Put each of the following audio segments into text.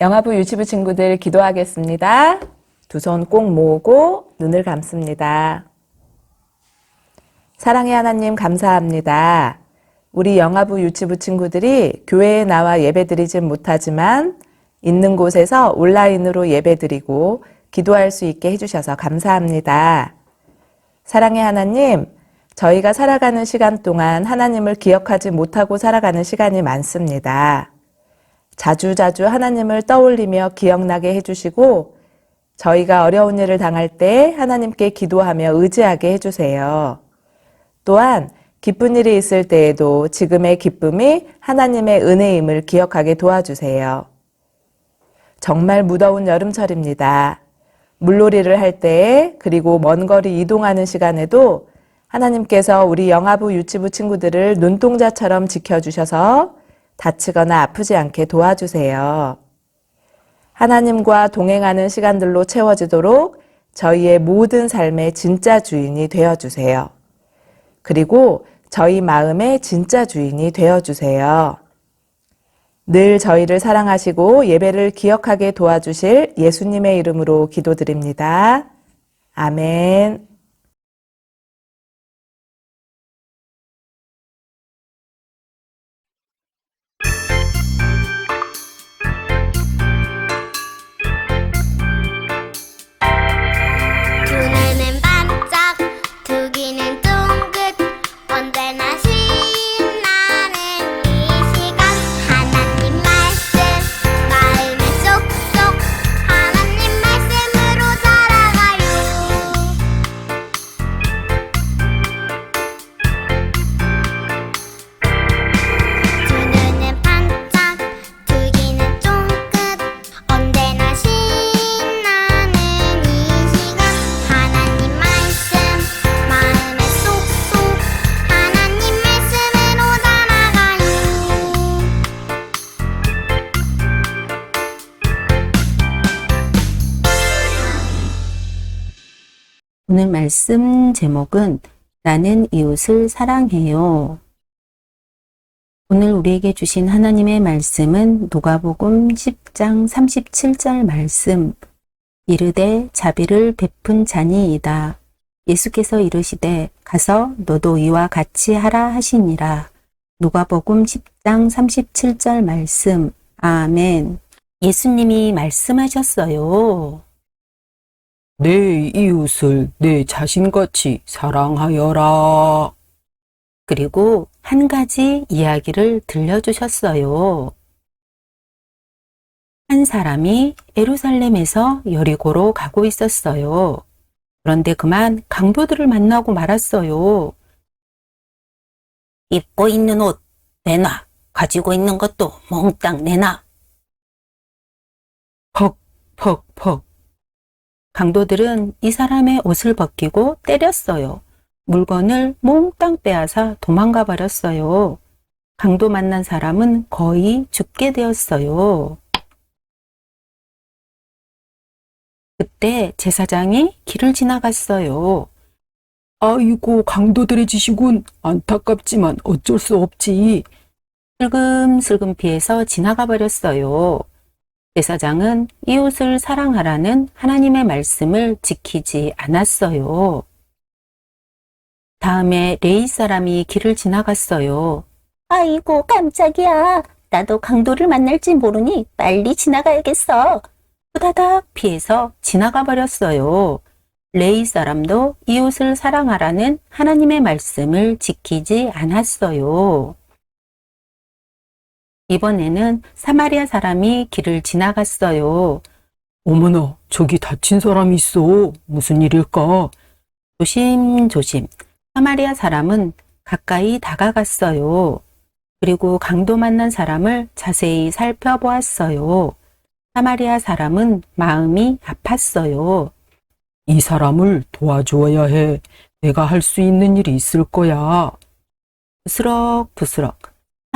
영화부 유치부 친구들 기도하겠습니다. 두 손 꼭 모으고 눈을 감습니다. 사랑의 하나님 감사합니다. 우리 영화부 유치부 친구들이 교회에 나와 예배드리진 못하지만 있는 곳에서 온라인으로 예배드리고 기도할 수 있게 해주셔서 감사합니다. 사랑의 하나님, 저희가 살아가는 시간 동안 하나님을 기억하지 못하고 살아가는 시간이 많습니다. 자주자주 하나님을 떠올리며 기억나게 해주시고, 저희가 어려운 일을 당할 때 하나님께 기도하며 의지하게 해주세요. 또한 기쁜 일이 있을 때에도 지금의 기쁨이 하나님의 은혜임을 기억하게 도와주세요. 정말 무더운 여름철입니다. 물놀이를 할 때에 그리고 먼 거리 이동하는 시간에도 하나님께서 우리 영아부 유치부 친구들을 눈동자처럼 지켜주셔서 다치거나 아프지 않게 도와주세요. 하나님과 동행하는 시간들로 채워지도록 저희의 모든 삶의 진짜 주인이 되어주세요. 그리고 저희 마음의 진짜 주인이 되어주세요. 늘 저희를 사랑하시고 예배를 기억하게 도와주실 예수님의 이름으로 기도드립니다. 아멘. 오늘 말씀 제목은 나는 이웃을 사랑해요. 오늘 우리에게 주신 하나님의 말씀은 누가복음 10장 37절 말씀 이르되 자비를 베푼 자니이다. 예수께서 이르시되 가서 너도 이와 같이 하라 하시니라. 누가복음 10장 37절 말씀 아멘. 예수님이 말씀하셨어요. 내 이웃을 내 자신같이 사랑하여라. 그리고 한 가지 이야기를 들려주셨어요. 한 사람이 예루살렘에서 여리고로 가고 있었어요. 그런데 그만 강도들을 만나고 말았어요. 입고 있는 옷 내놔. 가지고 있는 것도 몽땅 내놔. 퍽, 퍽, 퍽. 강도들은 이 사람의 옷을 벗기고 때렸어요. 물건을 몽땅 빼앗아 도망가 버렸어요. 강도 만난 사람은 거의 죽게 되었어요. 그때 제사장이 길을 지나갔어요. 아이고, 강도들의 짓이군. 안타깝지만 어쩔 수 없지. 슬금슬금 피해서 지나가 버렸어요. 제사장은 이웃을 사랑하라는 하나님의 말씀을 지키지 않았어요. 다음에 레이 사람이 길을 지나갔어요. 아이고, 깜짝이야. 나도 강도를 만날지 모르니 빨리 지나가야겠어. 후다닥 피해서 지나가 버렸어요. 레이 사람도 이웃을 사랑하라는 하나님의 말씀을 지키지 않았어요. 이번에는 사마리아 사람이 길을 지나갔어요. 어머나, 저기 다친 사람이 있어. 무슨 일일까? 조심조심 사마리아 사람은 가까이 다가갔어요. 그리고 강도 만난 사람을 자세히 살펴보았어요. 사마리아 사람은 마음이 아팠어요. 이 사람을 도와주어야 해. 내가 할 수 있는 일이 있을 거야. 부스럭부스럭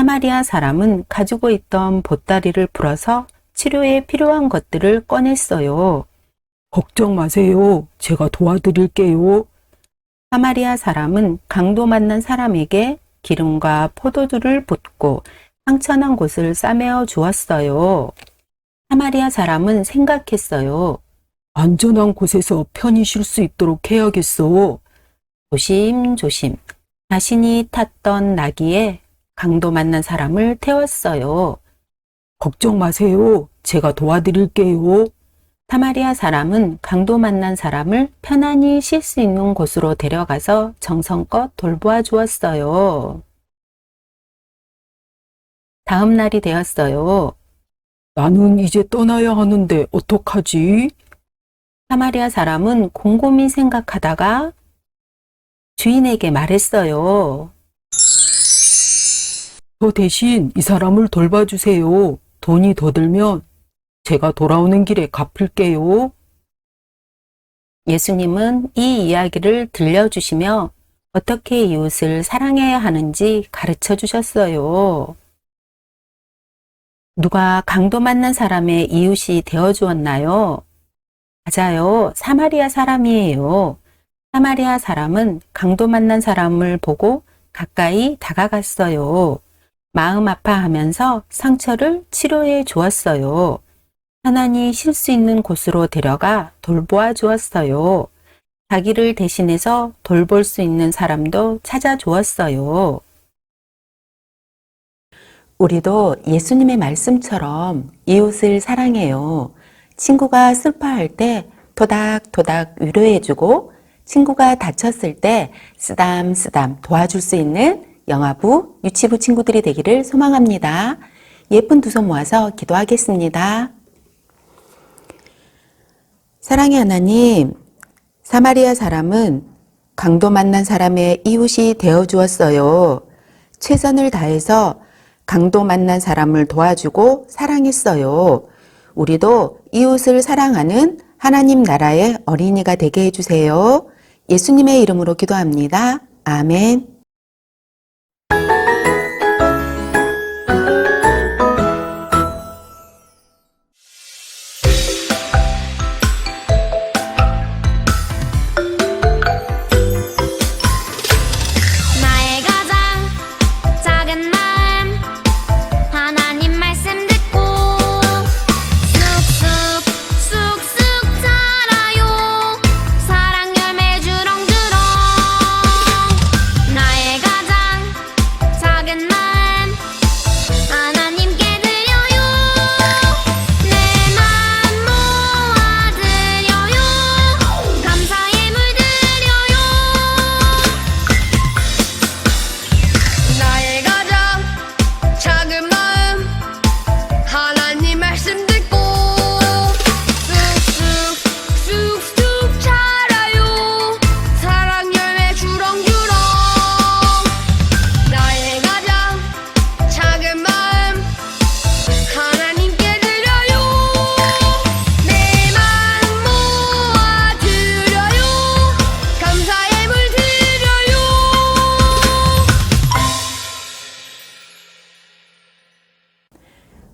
사마리아 사람은 가지고 있던 보따리를 풀어서 치료에 필요한 것들을 꺼냈어요. 걱정 마세요. 제가 도와드릴게요. 사마리아 사람은 강도 만난 사람에게 기름과 포도주를 붓고 상처난 곳을 싸매어 주었어요. 사마리아 사람은 생각했어요. 안전한 곳에서 편히 쉴 수 있도록 해야겠어. 조심조심 자신이 탔던 나귀에 강도 만난 사람을 태웠어요. 걱정 마세요. 제가 도와드릴게요. 사마리아 사람은 강도 만난 사람을 편안히 쉴 수 있는 곳으로 데려가서 정성껏 돌보아 주었어요. 다음 날이 되었어요. 나는 이제 떠나야 하는데 어떡하지? 사마리아 사람은 곰곰이 생각하다가 주인에게 말했어요. 저 대신 이 사람을 돌봐주세요. 돈이 더 들면 제가 돌아오는 길에 갚을게요. 예수님은 이 이야기를 들려주시며 어떻게 이웃을 사랑해야 하는지 가르쳐 주셨어요. 누가 강도 만난 사람의 이웃이 되어 주었나요? 맞아요. 사마리아 사람이에요. 사마리아 사람은 강도 만난 사람을 보고 가까이 다가갔어요. 마음 아파하면서 상처를 치료해 주었어요. 편안히 쉴수 있는 곳으로 데려가 돌보아 주었어요. 자기를 대신해서 돌볼 수 있는 사람도 찾아 주었어요. 우리도 예수님의 말씀처럼 이웃을 사랑해요. 친구가 슬퍼할 때 토닥토닥 위로해주고 친구가 다쳤을 때 쓰담쓰담 도와줄 수 있는 영아부, 유치부 친구들이 되기를 소망합니다. 예쁜 두 손 모아서 기도하겠습니다. 사랑의 하나님, 사마리아 사람은 강도 만난 사람의 이웃이 되어 주었어요. 최선을 다해서 강도 만난 사람을 도와주고 사랑했어요. 우리도 이웃을 사랑하는 하나님 나라의 어린이가 되게 해주세요. 예수님의 이름으로 기도합니다. 아멘.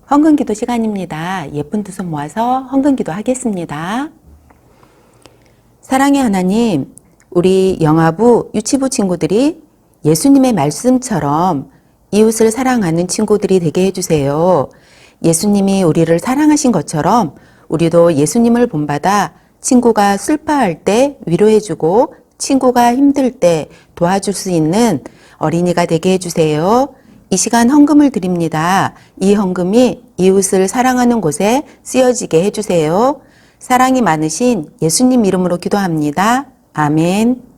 헌금 기도 시간입니다. 예쁜 두 손 모아서 헌금 기도 하겠습니다. 사랑의 하나님, 우리 영아부, 유치부 친구들이 예수님의 말씀처럼 이웃을 사랑하는 친구들이 되게 해주세요. 예수님이 우리를 사랑하신 것처럼 우리도 예수님을 본받아 친구가 슬퍼할 때 위로해주고 친구가 힘들 때 도와줄 수 있는 어린이가 되게 해주세요. 이 시간 헌금을 드립니다. 이 헌금이 이웃을 사랑하는 곳에 쓰여지게 해주세요. 사랑이 많으신 예수님 이름으로 기도합니다. 아멘.